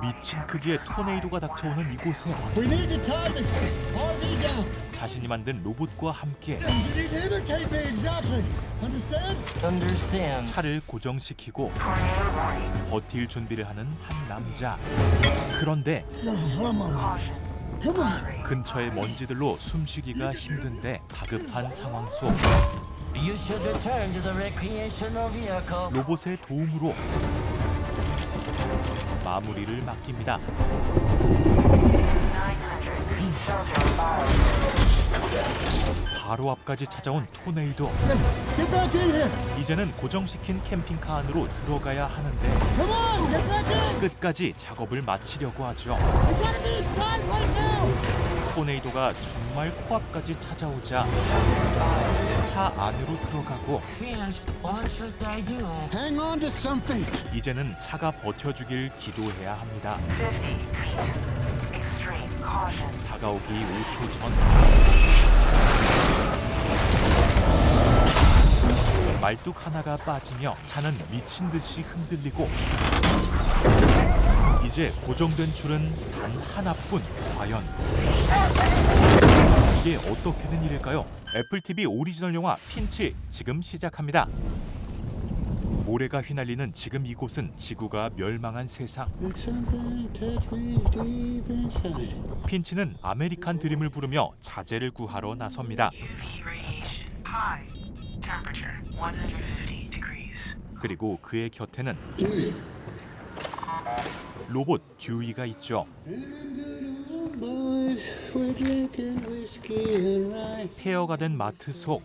미친 크기의 토네이도가 닥쳐오는 이곳에 We need to tie the RV down. 자신이 만든 로봇과 함께 You need to imitate me exactly. Understand? Understand. 차를 고정시키고 버틸 준비를 하는 한 남자. 그런데. 근처의 먼지들로 숨쉬기가 힘든데 다급한 상황 속 You should return to the recreational vehicle. 로봇의 도움으로 마무리를 맡깁니다. 바로 앞까지 찾아온 토네이도. 이제는 고정시킨 캠핑카 안으로 들어가야 하는데. 끝까지 작업을 마치려고 하죠. 토네이도가 정말 코앞까지 찾아오자 차 안으로 들어가고. 이제는 차가 버텨주길 기도해야 합니다. 다가오기 5초 전 말뚝 하나가 빠지며 차는 미친 듯이 흔들리고 이제 고정된 줄은 단 하나뿐 과연 이게 어떻게 된 일일까요? 애플 TV 오리지널 영화 핀치 지금 시작합니다. 모래가 휘날리는 지금 이곳은 지구가 멸망한 세상. 핀치는 아메리칸 드림을 부르며 자재를 구하러 나섭니다. UV radiation. High. Temperature 150 degrees. 그리고 그의 곁에는. 로봇 듀이가 있죠. 폐허가 된 마트 속.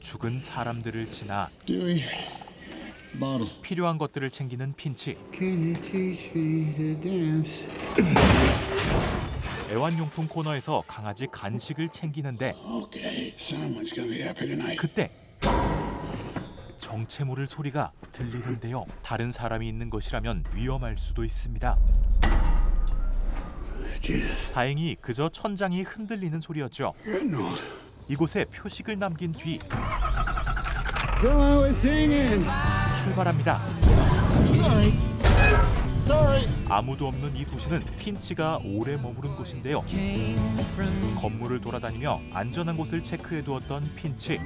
죽은 사람들을 지나. 필요한 것들을 챙기는 핀치. 애완용품 코너에서 강아지 간식을 챙기는데. 그때 정체 모를 소리가 들리는데요. 다른 사람이 있는 것이라면 위험할 수도 있습니다. 다행히 그저 천장이 흔들리는 소리였죠. 이곳에 표식을 남긴 뒤. 출발합니다. 아무도 없는 이 도시는 핀치가 오래 머무른 곳인데요. 건물을 돌아다니며 안전한 곳을 체크해 두었던 핀치.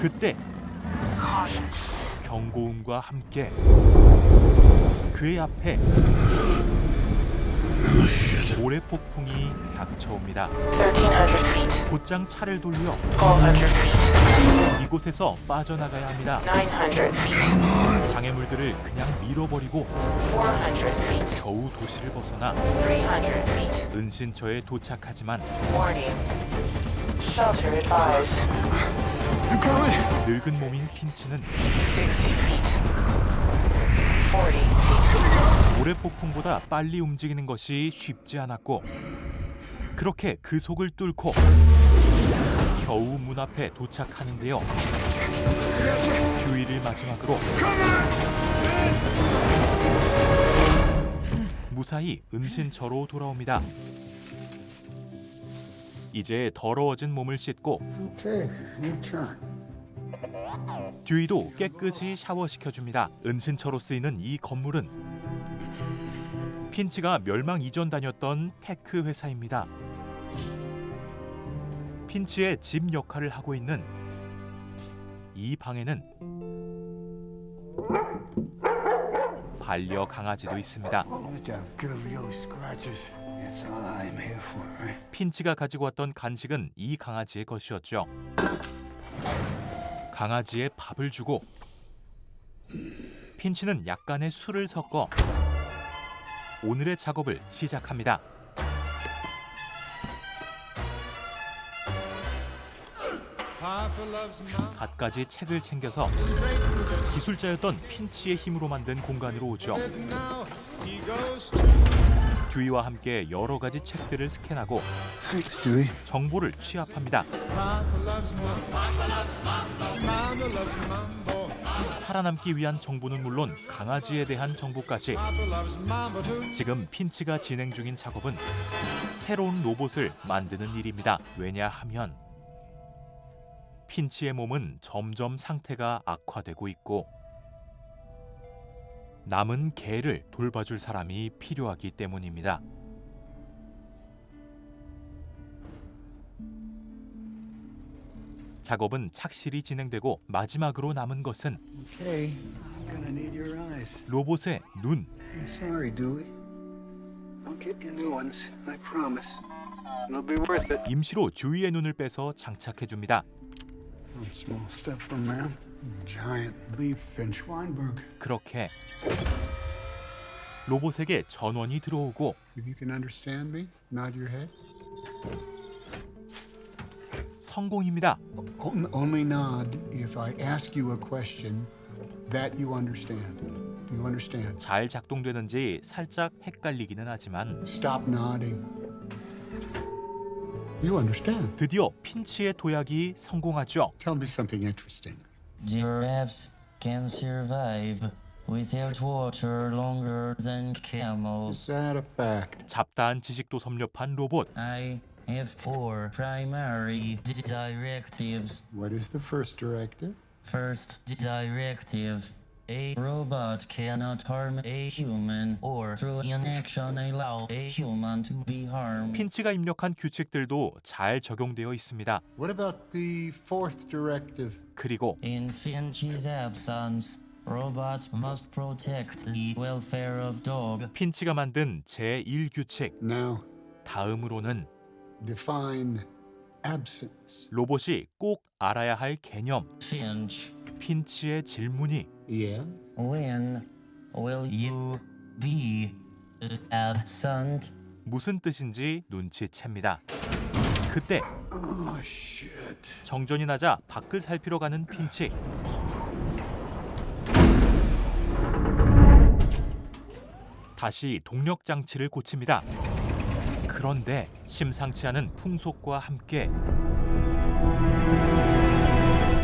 그때. 경고음과 함께 그의 앞에 모래 폭풍이 닥쳐옵니다. 1300 feet. 곧장 차를 돌려 1200 feet. 이곳에서 빠져나가야 합니다. 900 feet. 장애물들을 그냥 밀어버리고 400 feet. 겨우 도시를 벗어나 300 feet. 은신처에 도착하지만. 늙은 몸인 핀치는 60 feet. 40 feet. 모래 폭풍보다 빨리 움직이는 것이 쉽지 않았고 그렇게 그 속을 뚫고 겨우 문 앞에 도착하는데요. 휴일을 마지막으로 무사히 은신처로 돌아옵니다. 이제 더러워진 몸을 씻고. 듀이도 깨끗이 샤워시켜줍니다. 은신처로 쓰이는 이 건물은 핀치가 멸망 이전 다녔던 테크 회사입니다. 핀치의 집 역할을 하고 있는 이 방에는 반려 강아지도 있습니다. Them scratches. 핀치가 가지고 왔던 간식은 이 강아지의 것이었죠. 강아지에 밥을 주고 핀치는 약간의 술을 섞어 오늘의 작업을 시작합니다. 갖가지 책을 챙겨서 기술자였던 핀치의 힘으로 만든 공간으로 오죠. 듀이와 함께 여러 가지 책들을 스캔하고. 정보를 취합합니다. 살아남기 위한 정보는 물론 강아지에 대한 정보까지 지금 핀치가 진행 중인 작업은 새로운 로봇을 만드는 일입니다. 왜냐하면 핀치의 몸은 점점 상태가 악화되고 있고 남은 개를 돌봐줄 사람이 필요하기 때문입니다. 작업은 착실히 진행되고 마지막으로 남은 것은 Okay, I'm gonna need your eyes. 로봇의 눈. I'm sorry, Dewey. I'll get you new ones, I promise. It'll be worth it. 임시로 듀이의 눈을 빼서 장착해 줍니다. One small step for man, giant leap Finch Weinberg. 그렇게 로봇에게 전원이 들어오고 If you can understand me, nod your head. 성공입니다. On- Only nod if I ask you a question that you understand. Do you understand? 잘 작동되는지 살짝 헷갈리기는 하지만 Stop nodding. You understand. 드디어 핀치의 도약이 성공하죠. Tell me something interesting. Giraffes can survive without water longer than Is camels. that a fact? 잡다한 지식도 섭렵한 로봇. I have four primary di- directives. What is the first directive? First directive. A robot cannot harm a human or through inaction allow a human to be harmed. 핀치가 입력한 규칙들도 잘 적용되어 있습니다. What about the fourth directive? 그리고 In Finch's absence, robots must protect the welfare of dog. 핀치가 만든 제1규칙. Now, 다음으로는 define absence. 로봇이 꼭 알아야 할 개념. Finch, 핀치의 질문이 Yeah? when will you be absent? 무슨 뜻인지 눈치챕니다. 그때 Oh. 정전이 나자 밖을 살피러 가는 핀치. 다시 동력 장치를 고칩니다. 그런데 심상치 않은 풍속과 함께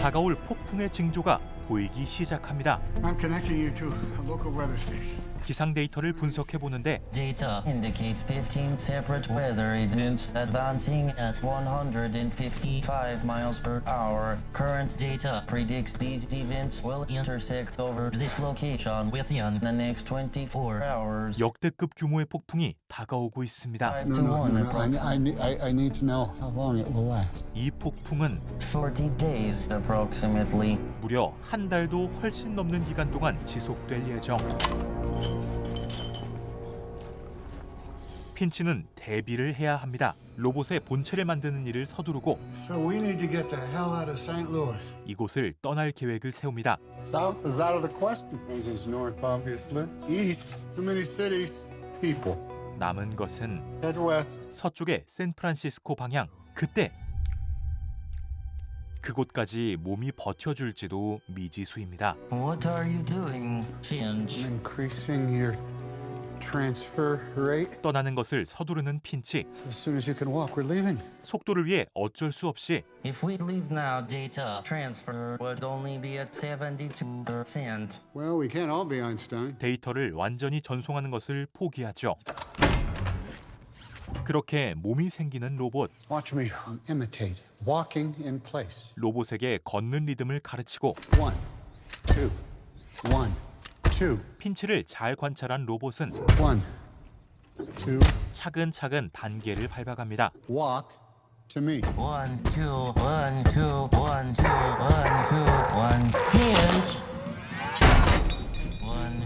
다가올 폭풍의 징조가 보이기 시작합니다. I'm connecting you to a local weather station. 기상 데이터를 분석해 보는데 Data indicates 15 separate weather events advancing at 155 miles per hour. Current data predicts these events will intersect over this location within the next 24 hours. 역대급 규모의 폭풍이 다가오고 있습니다. 5 No, no, 1 no, no. I, I, I, I need to know how long it will last. 이 폭풍은 40 days approximately. 무려 한 달도 훨씬 넘는 기간 동안 지속될 예정. 핀치는 대비를 해야 합니다. 로봇의 본체를 만드는 일을 서두르고 So we need to get the hell out of St. Louis. 이곳을 떠날 계획을 세웁니다. South is out of the question. This is north, obviously. East, too many cities, people. 남은 것은 Head west. 서쪽의 샌프란시스코 방향. 그때 그곳까지 몸이 버텨줄지도 미지수입니다. What are you doing, Finch? Increasing your transfer rate. 떠나는 것을 서두르는 핀치. So as soon as you can walk, we're leaving. 속도를 위해 어쩔 수 없이 If we leave now, data transfer would only be at 72%. Well, we can't all be Einstein. 데이터를 완전히 전송하는 것을 포기하죠. 그렇게 몸이 생기는 로봇. Watch me imitate. Walking in place. 로봇에게 걷는 리듬을 가르치고 One, two, one, two, 핀치를 잘 관찰한 로봇은 one, two, 차근차근 단계를 밟아갑니다. walk to me. One, two, one, two, one, two, one, two, one. Finch. One,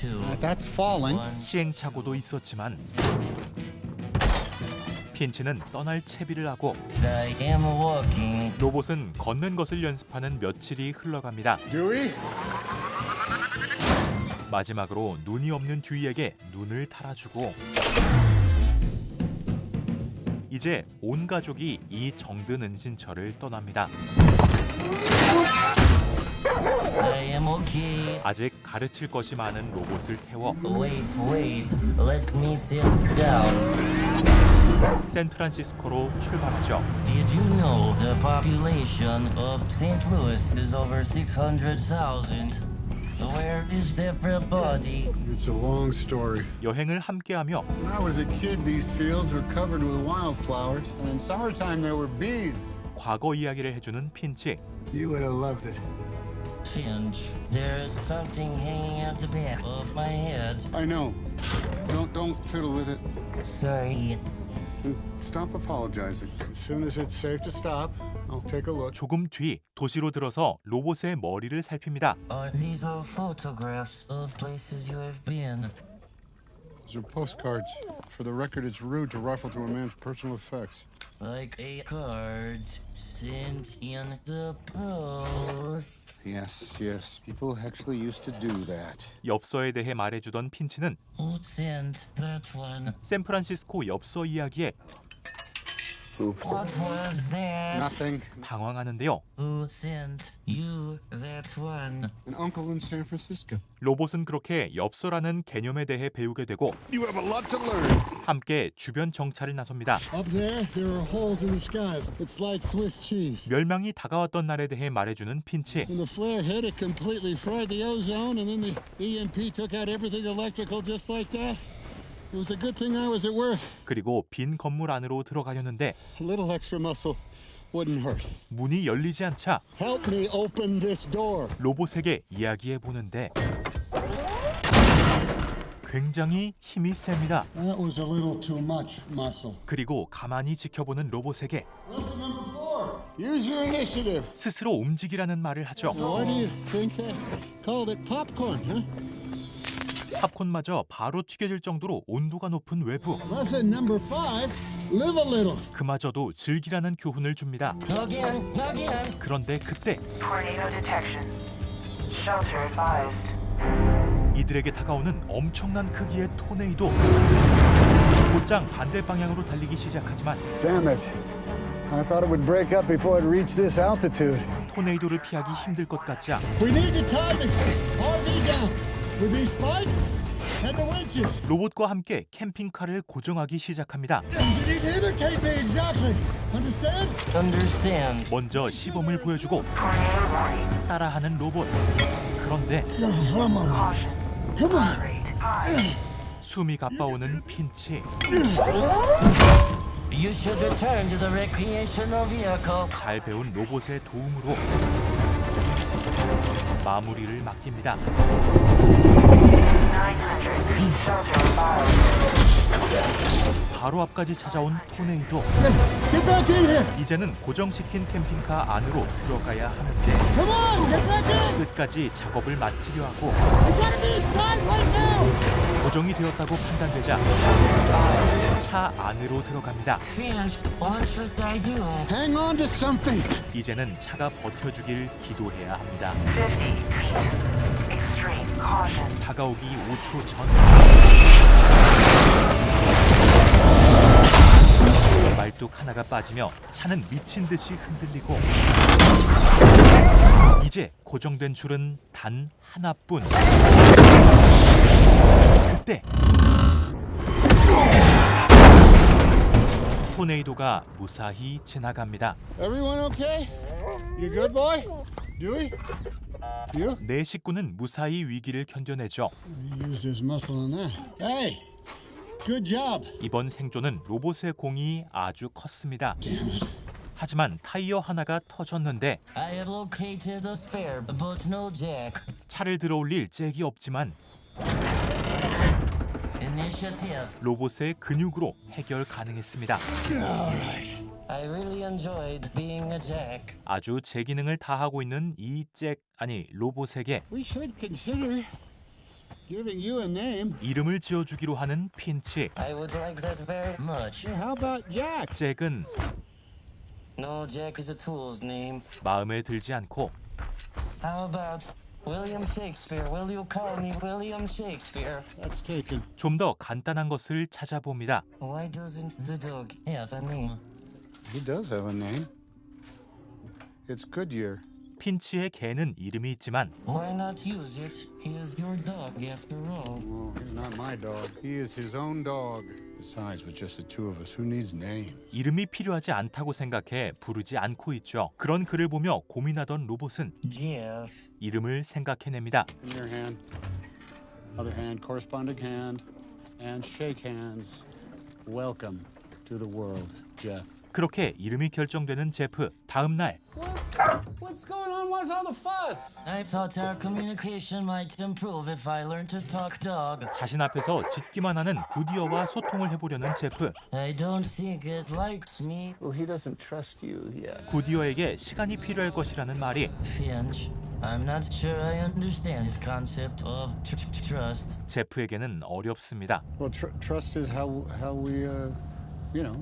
two, Uh, That's falling. one. 시행착오도 있었지만 핀치는 떠날 채비를 하고 I am walking. 로봇은 걷는 것을 연습하는 며칠이 흘러갑니다. Dewey? 마지막으로 눈이 없는 듀이에게 눈을 달아주고 이제 온 가족이 이 정든 은신처를 떠납니다. I am okay. 아직 가르칠 것이 많은 로봇을 태워 Wait, wait. Let me sit down. 샌프란시스코로 출발하죠. Did you know the population of St. Louis is over 600,000? Where is everybody? It's a long story. 여행을 함께하며 When I was a kid, these fields were covered with wildflowers, and in summertime there were bees. 과거 이야기를 해주는 핀치. You would have loved it. Finch, there's something hanging at the back of my head. I know. Don't don't fiddle with it. Sorry. Stop apologizing. As soon as it's safe to stop, I'll take a look. 조금 뒤 도시로 들어서 로봇의 머리를 살핍니다. Are these all photographs of places you have been? Those are postcards. For the record, it's rude to rifle through a man's personal effects. Like a card sent in the post. Yes, yes. People actually used to do that. 엽서에 대해 말해주던 핀치는 Who sent that one? 샌프란시스코 엽서 이야기에 What was that? Nothing. 당황하는데요. Who sent you that one? An uncle in San Francisco. 로봇은 그렇게 엽서라는 개념에 대해 배우게 되고 You have a lot to learn. 함께 주변 정찰을 나섭니다. Up there, there are holes in the sky. It's like Swiss cheese. 멸망이 다가왔던 날에 대해 말해주는 핀치. When the flare hit, it completely fried the ozone, and then the EMP took out everything electrical just like that. It was a good thing I was at work. 그리고 빈 건물 안으로 들어가려는데 A little extra muscle wouldn't hurt. 문이 열리지 않자 Help me open this door. 로봇에게 이야기해 보는데 굉장히 힘이 셉니다. That was a little too much muscle. 그리고 가만히 지켜보는 로봇에게 Lesson number four. Use your initiative. 스스로 움직이라는 말을 하죠. Why do you think I called it popcorn, huh? 팝콘마저 바로 튀겨질 정도로 온도가 높은 외부. Lesson number five. Live a little. 그마저도 즐기라는 교훈을 줍니다. Again, again. 그런데 그때 Tornado detection. Shelter advised. 이들에게 다가오는 엄청난 크기의 토네이도. 곧장 반대 방향으로 달리기 시작하지만 Damn it. I thought it would break up before it reached this altitude. 토네이도를 피하기 힘들 것 같지 않. We need to tie the RV down with these spikes and the winches. 로봇과 함께 캠핑카를 고정하기 시작합니다. You need to imitate me exactly. Understand? Understand. 먼저 시범을 보여주고. 따라하는 로봇. 그런데 No, come on. Caution. Come on. Rate 5. 숨이 가빠오는 핀치. You should return to the recreational vehicle. 잘 배운 로봇의 도움으로 마무리를 맡깁니다. 바로 앞까지 찾아온 토네이도. 이제는 고정시킨 캠핑카 안으로 들어가야 하는데. 끝까지 작업을 마치려 하고. 고정이 되었다고 판단되자 차 안으로 들어갑니다. 이제는 차가 버텨주길 기도해야 합니다. 50 feet. Extreme caution. 다가오기 5초 전 말뚝 하나가 빠지며 차는 미친 듯이 흔들리고 이제 고정된 줄은 단 하나뿐. 그때 토네이도가 무사히 지나갑니다. 내 식구는 무사히 위기를 견뎌내죠. Good job. 이번 생존은 로봇의 공이 아주 컸습니다. Damn it. 하지만 타이어 하나가 터졌는데 I have located a spare, but no jack. 차를 들어올릴 잭이 없지만 Initiative. 로봇의 근육으로 해결 가능했습니다. I really enjoyed being a jack. 아주 제 기능을 다 하고 있는 이 잭 아니 로봇에게 We should consider giving you a name. 이름을 지어주기로 하는 핀치. I would like that very much. How about Jack? 잭은 No, Jack is a tool's name. 마음에 들지 않고 How about William Shakespeare? Will you call me William Shakespeare? That's taken. 좀 더 간단한 것을 찾아봅니다. Why doesn't the dog have a name? He does have a name. It's Goodyear. 핀치의 개는 이름이 있지만 Why not use it? He is your dog after all. Oh, he's not my dog. He is his own dog. Besides, with just the two of us, who needs name? 이름이 필요하지 않다고 생각해 부르지 않고 있죠. 그런 그를 보며 고민하던 로봇은 Jeff. 이름을 생각해냅니다. In your hand. Other hand, corresponding hand. And shake hands. Welcome to the world, Jeff. 그렇게 이름이 결정되는 제프. 다음 날 What's going on? What's all the fuss? I thought our communication might improve if I learned to talk dog. 자신 앞에서 짖기만 하는 구디어와 소통을 해보려는 제프. I don't think it likes me. Well, he doesn't trust you yet. 구디어에게 시간이 필요할 것이라는 말이 Finch, I'm not sure I understand this concept of tr- tr- trust. 제프에게는 어렵습니다. Well, tr- trust is how how we, uh, you know,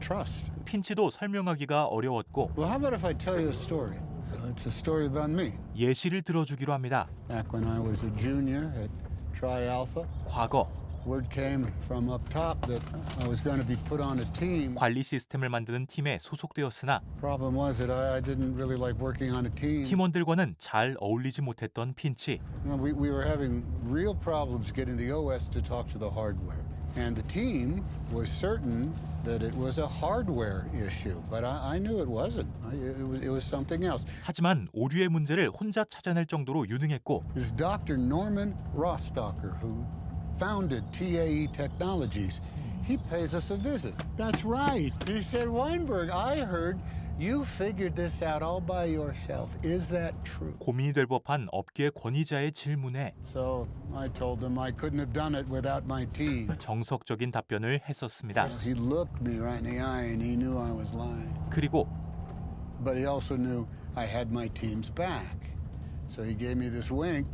trust. 핀치도 설명하기가 어려웠고 Well, how about if I tell you a story? Uh, It's a story about me. 예시를 들어주기로 합니다. Back when I was a junior at Tri Alpha, 과거 word came from up top that I was going to be put on a team. 관리 시스템을 만드는 팀에 소속되었으나 Problem was that I, I didn't really like working on a team. 팀원들과는 잘 어울리지 못했던 핀치. You know, we, we were having real problems getting the OS to talk to the hardware. And the team was certain that it was a hardware issue, but I, I knew it wasn't. I, it, was, it was something else. 하지만 오류의 문제를 혼자 찾아낼 정도로 유능했고 This Dr. Norman Rostocker, who founded TAE Technologies, he pays us a visit. That's right. He said, Weinberg, I heard you figured this out all by yourself. Is that true? 고민이 될 법한 업계 권위자의 질문에 So I told them I couldn't have done it without my team. 정석적인 답변을 했었습니다. He looked me right in the eye and he knew I was lying. 그리고 But he also knew I had my team's back. So he gave me this wink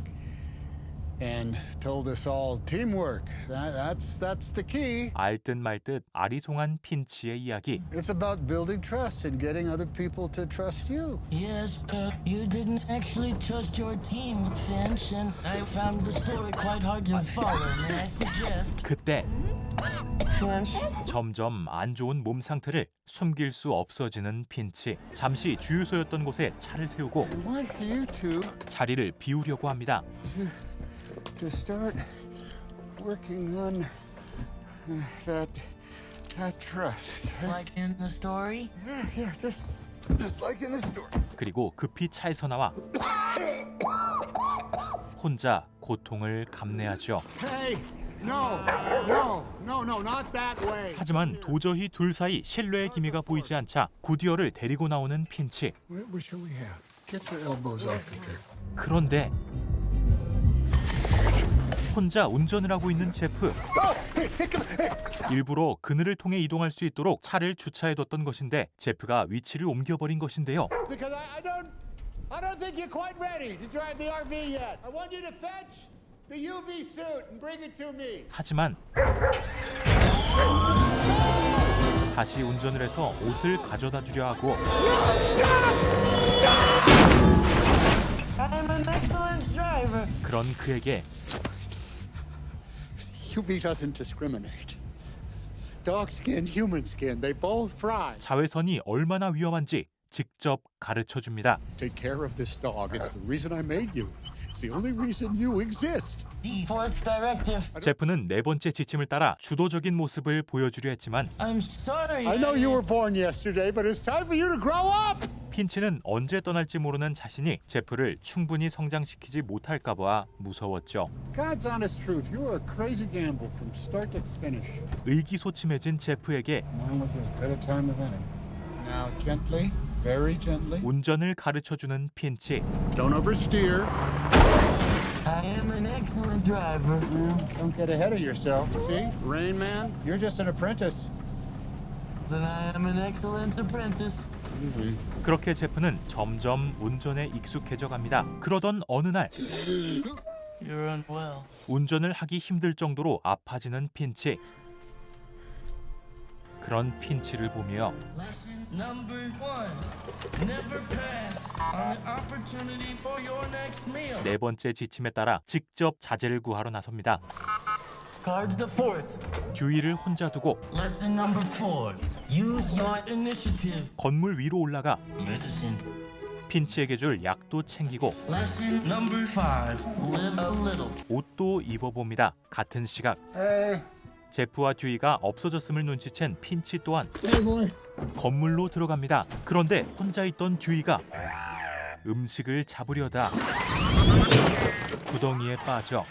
and told us all teamwork. That, that's, that's the key. 알듯 말듯 아리송한 핀치의 이야기. It's about building trust and getting other people to trust you. Yes, but you didn't actually trust your team, Finch, and I found the story quite hard to follow. May I suggest? 그때 Finch? 점점 안 좋은 몸 상태를 숨길 수 없어지는 핀치. 잠시 주유소였던 곳에 차를 세우고 I want you two 자리를 비우려고 합니다. To, start working on uh, that, that trust. Like in the story? Yeah, yeah, just, just like in the story. 그리고 급히 차에서 나와 혼자 고통을 감내하죠. Hey, no, no, no, no, not that way. 하지만 도저히 둘 사이 신뢰의 기미가 보이지 않자 구디어를 데리고 나오는 핀치. What, what shall we have? Get your elbows off the table. 그런데 혼자 운전을 하고 있는 제프. 일부러 그늘을 통해 이동할 수 있도록 차를 주차해뒀던 것인데 제프가 위치를 옮겨버린 것인데요. Because I, I don't, I don't think you're quite ready to drive the RV yet. I want you to fetch the UV suit and bring it to me. 하지만 다시 운전을 해서 옷을 가져다 주려 하고 I'm an excellent driver. 그런 그에게 UV doesn't discriminate. Dog skin, human skin, they both fry. 자외선이 얼마나 위험한지 직접 가르쳐 줍니다. Take care of this dog. It's the reason I made you. It's the only reason you exist. The fourth directive. 제프는 네 번째 지침을 따라 주도적인 모습을 보여주려 했지만 I'm sorry. I know you were born yesterday, but it's time for you to grow up. 핀치는 언제 떠날지 모르는 자신이 제프를 충분히 성장시키지 못할까 봐 무서웠죠. God's honest truth, you were a crazy gamble from start to finish. 의기소침해진 제프에게 Mine was as good a time as any. Now, gently, very gently. 운전을 가르쳐주는 핀치. Don't oversteer. I am an excellent driver. Don't get ahead of yourself. See, Rain Man, you're just an apprentice. Then I am an excellent apprentice. 그렇게 제프는 점점 운전에 익숙해져 갑니다. 그러던 어느 날. 운전을 하기 힘들 정도로 아파지는 핀치. 그런 핀치를 보며. 네 번째 지침에 따라 직접 자재를 구하러 나섭니다. Guard the fort. 듀이를 혼자 두고 Lesson number four. Use your initiative. 건물 위로 올라가 Medicine. 핀치에게 줄 약도 챙기고 Lesson number five. Live a little. 옷도 입어봅니다. 같은 시각 Hey, 제프와 듀이가 없어졌음을 눈치챈 핀치 또한. 건물로 들어갑니다. 그런데 혼자 있던 듀이가 음식을 잡으려다 구덩이에 빠져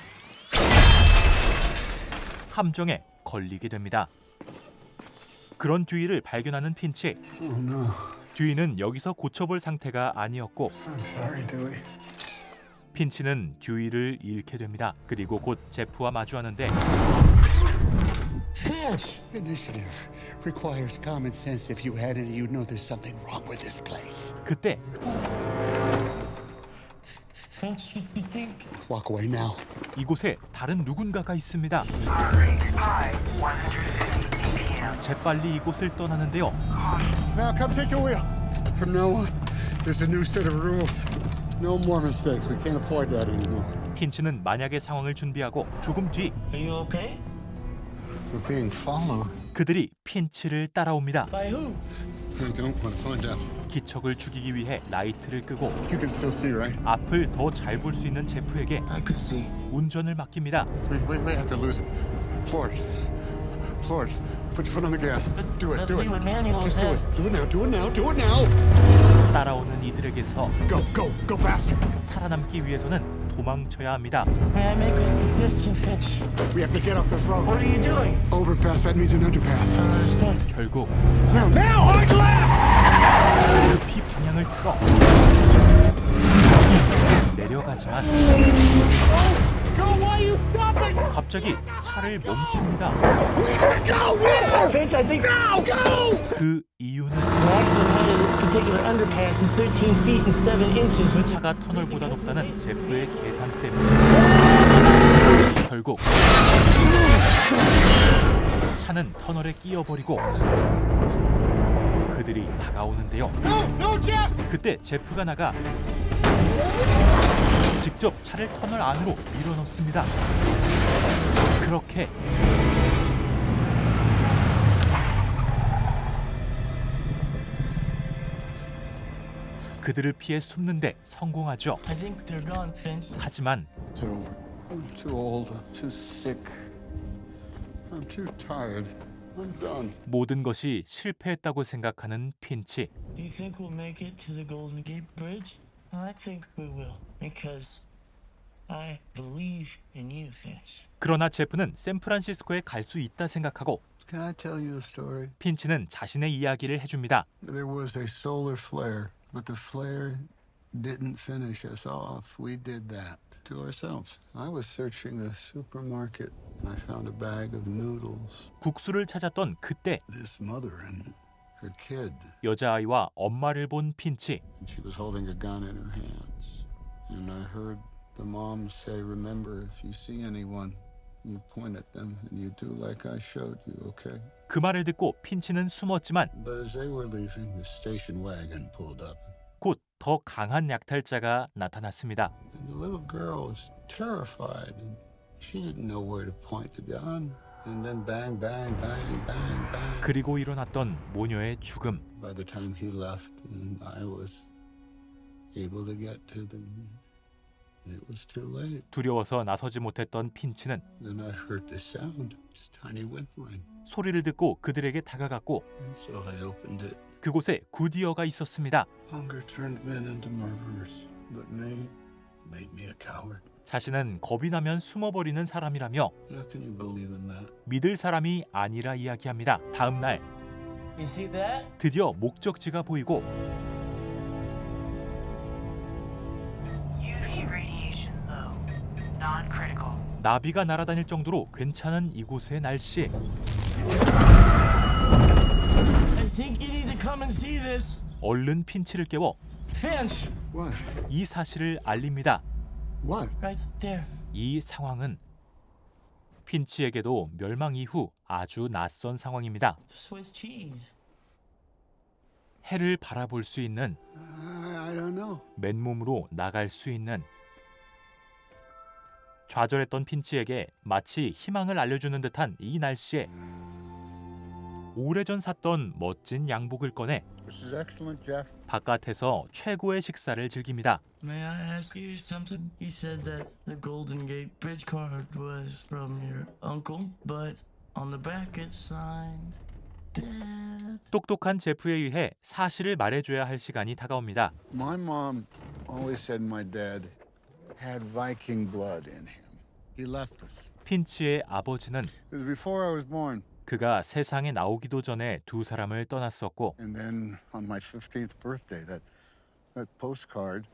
함정에 걸리게 됩니다. 그런 듀이를 발견하는 핀치. Oh no. 듀이는 여기서 고쳐볼 상태가 아니었고 sorry. 핀치는 듀이를 잃게 됩니다. 그리고 곧 제프와 마주하는데. 그때 Finch, you, think? Walk away now. 이곳에 다른 누군가가 있습니다. Heart rate high, 150 BPM. 재빨리 이곳을 떠나는데요. Now come take your wheel. From now on, there's a new set of rules. No more mistakes. We can't afford that anymore. 핀치는 만약의 상황을 준비하고 조금 뒤 Are you okay? We're being followed. 그들이 핀치를 따라옵니다. By who? I don't want to find out. 기척을 죽이기 위해 라이트를 끄고 You can still see, right? 앞을 더 잘 볼 수 있는 제프에게 I could see. 운전을 맡깁니다. We, we, we have to lose it. Floyd. Floyd, put your foot on the gas. Do it, Let's do see it. what manual Just do says. it. Do it now, do it now, do it now. 따라오는 이들에게서 Go, go, go faster. 살아남기 위해서는 도망쳐야 합니다. May I make a suggestion, Finch? We have to get off this road. What are you doing? Overpass, that means an underpass. I don't understand. 결국 Now, now, hard left! 급히 방향을 틀어 내려가지만? 갑자기 차를 멈춥니다. 그 이유는 the maximum height of this particular underpass is 13 feet and 7 inches. which- 차가 터널보다 높다는 제프의 계산 때문에 결국 차는 터널에 끼어버리고 그들이 다가오는데요. No, no, Jeff! 그때 제프가 나가 직접 차를 터널 안으로 밀어넣습니다. 그렇게 그들을 피해 숨는데 성공하죠. I think they're gone, Finch. 하지만 It's over. I'm too old. I'm too sick. I'm too tired. 모든 것이 실패했다고 생각하는 핀치. Do you think we'll make it to the Golden Gate Bridge? I think we will, because I believe in you, Finch. 그러나 제프는 샌프란시스코에 갈 수 있다 생각하고 Can I tell you a story? 핀치는 자신의 이야기를 해줍니다. There was a solar flare, but the flare didn't finish us off. We did that to ourselves. I was searching a supermarket and I found a bag of noodles. 국수를 찾았던 그때 This mother and her kid, 여자아이와 엄마를 본 핀치. and she was holding a gun in her hands. And I heard the mom say, Remember, if you see anyone, you point at them and you do like I showed you, okay? 그 말을 듣고 핀치는 숨었지만 But as they were leaving, the station wagon pulled up. 곧더 강한 약탈자가 나타났습니다. And the little girl was terrified, and she didn't know where to point the gun. And then bang, bang, bang, bang, bang. 그리고 일어났던 모녀의 죽음. By the time he left, and I was able to get to them, it was too late. 두려워서 나서지 못했던 핀치는 Then I heard the sound, it's tiny whimpering. 소리를 듣고 그들에게 다가갔고 And so I opened it. 그곳에 구디어가 있었습니다. Hunger turned men into murderers, but me made me a coward. 자신은 겁이 나면 숨어버리는 사람이라며 How can you believe in that? 믿을 사람이 아니라 이야기합니다. 다음 날 You see that? 드디어 목적지가 보이고 UV radiation low. Non-critical. 나비가 날아다닐 정도로 괜찮은 이곳의 날씨. I think you need to come and see this. 얼른 핀치를 깨워 Finch! What? 이 사실을 알립니다. What? Right there. 이 상황은 핀치에게도 멸망 이후 아주 낯선 상황입니다. Swiss cheese. 해를 바라볼 수 있는 I, I don't know. 맨몸으로 나갈 수 있는 좌절했던 핀치에게 마치 희망을 알려주는 듯한 이 날씨에 오래전 샀던 멋진 양복을 꺼내 This is excellent, Jeff. 바깥에서 최고의 식사를 즐깁니다. May I ask you something? You said that the Golden Gate Bridge card was from your uncle, but on the back it's signed Dad. 똑똑한 제프에 의해 사실을 말해줘야 할 시간이 다가옵니다. My mom always said my dad had Viking blood in him. He left us. 핀치의 아버지는 It was before I was born. 그가 세상에 나오기도 전에 두 사람을 떠났었고 And then on my 15th birthday, that, that postcard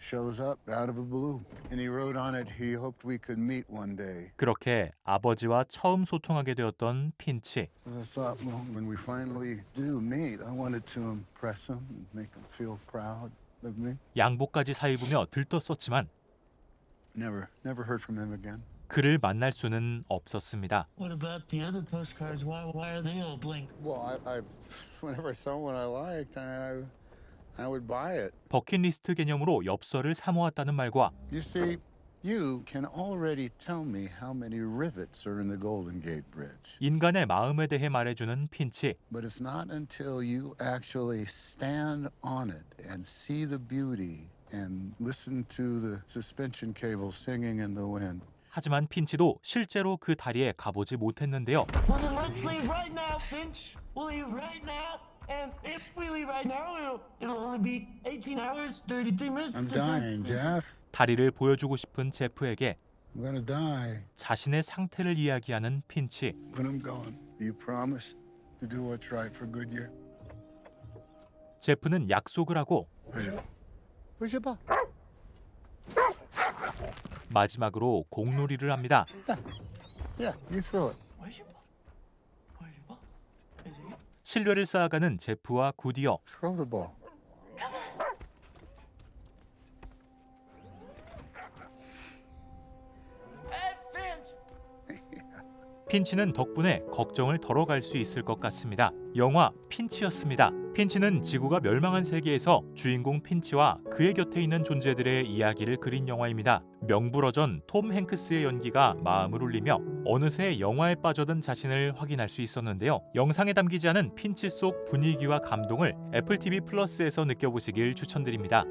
shows up out of a blue. And he wrote on it, he hoped we could meet one day. 그렇게 아버지와 처음 소통하게 되었던 핀치. And I thought, well, when we finally do meet, I wanted to impress him and make him feel proud of me. 양복까지 사입으며 들떴었지만 Never, never heard from him again. 그를 만날 수는 없었습니다. What about the other postcards? Why, why are they all blank? Well, I, I whenever I saw one I liked, I, I would buy it. 버킷리스트 개념으로 엽서를 사모았다는 말과 You see, you can already tell me how many rivets are in the Golden Gate Bridge. 인간의 마음에 대해 말해주는 핀치. But it's not until you actually stand on it and see the beauty and listen to the suspension cable singing in the wind. 하지만 핀치도 실제로 그 다리에 가보지 못했는데요. Well, then let's leave right now, Finch. We'll leave right now. And if we leave right now, it'll, it'll only be 18 hours, 33 minutes. I'm to San- dying, Jeff. 다리를 보여주고 싶은 제프에게 I'm gonna die. 자신의 상태를 이야기하는 핀치. When I'm gone, you promise to do what's right for Goodyear? 제프는 약속을 하고 Where's your ball? 마지막으로 공놀이를 합니다. Yeah, you throw it. 신뢰를 쌓아가는 제프와 구디어. Throw the ball. 핀치는 덕분에 걱정을 덜어갈 수 있을 것 같습니다. 영화 핀치였습니다. 핀치는 지구가 멸망한 세계에서 주인공 핀치와 그의 곁에 있는 존재들의 이야기를 그린 영화입니다. 명불허전 톰 행크스의 연기가 마음을 울리며 어느새 영화에 빠져든 자신을 확인할 수 있었는데요. 영상에 담기지 않은 핀치 속 분위기와 감동을 애플 TV 플러스에서 느껴보시길 추천드립니다.